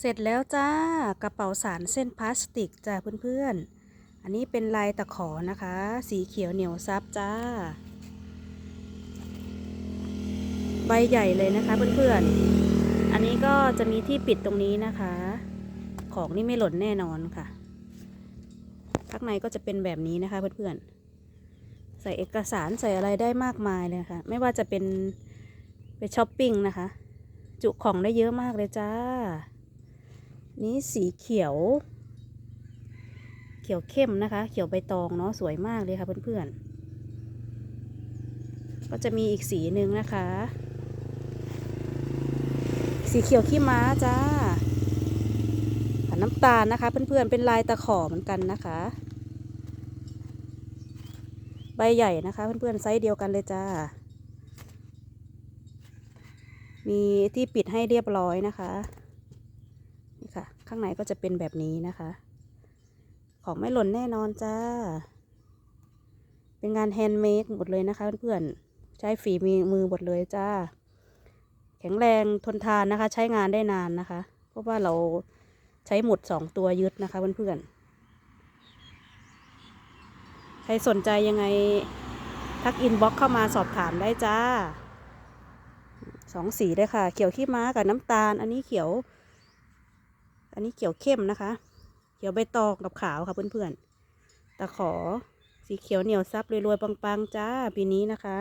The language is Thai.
เสร็จแล้วจ้ากระเป๋าสารเส้นพลาสติกจ้าเพื่อนๆ อันนี้เป็นลายตะขอนะคะ สีเขียวเหนียวซับจ้า ใบใหญ่เลยนะคะเพื่อนๆ อันนี้ก็จะมีที่ปิดตรงนี้นะคะ ของนี่ไม่หล่นแน่นอนค่ะข้างในก็จะเป็นแบบนี้นะคะเพื่อนๆ ใส่เอกสารใส่อะไรได้มากมายเลยค่ะ ไม่ว่าจะเป็นไปช้อปปิ้งนะคะ จุของได้เยอะมากเลยจ้า นี้สีเขียว เขียวเข้มนะคะ เขียวใบตองเนาะสวยมากเลยค่ะเพื่อนๆ ก็จะมีอีกสีหนึ่งนะคะ สีเขียวขี้ม้าจ้าน้ำตาลนะคะ เพื่อนๆเป็นลายตะขอเหมือนกันนะคะ ใบใหญ่นะคะ เพื่อนๆไซส์เดียวกันเลยจ้า มีที่ปิดให้เรียบร้อยนะคะนี่ค่ะ ข้างในก็จะเป็นแบบนี้นะคะ ของไม่หล่นแน่นอนจ้า เป็นงานแฮนด์เมดหมดเลยนะคะเพื่อนๆ ใช้ฝีมือหมดเลยจ้า แข็งแรงทนทานนะคะ ใช้งานได้นานนะคะ เพราะว่าเราใช้หมุดสองตัวยึดนะคะเพื่อนๆใครสนใจยังไงทักอินบ็อกเข้ามาสอบถามได้จ้าสองสีเลยค่ะ เขียวขี้ม้ากับน้ำตาล อันนี้เขียว อันนี้เขียวเข้มนะคะ เขียวใบตองกับขาวค่ะเพื่อนๆตะขอสีเขียวเหนียวซับรวยๆปังๆจ้าปีนี้นะคะ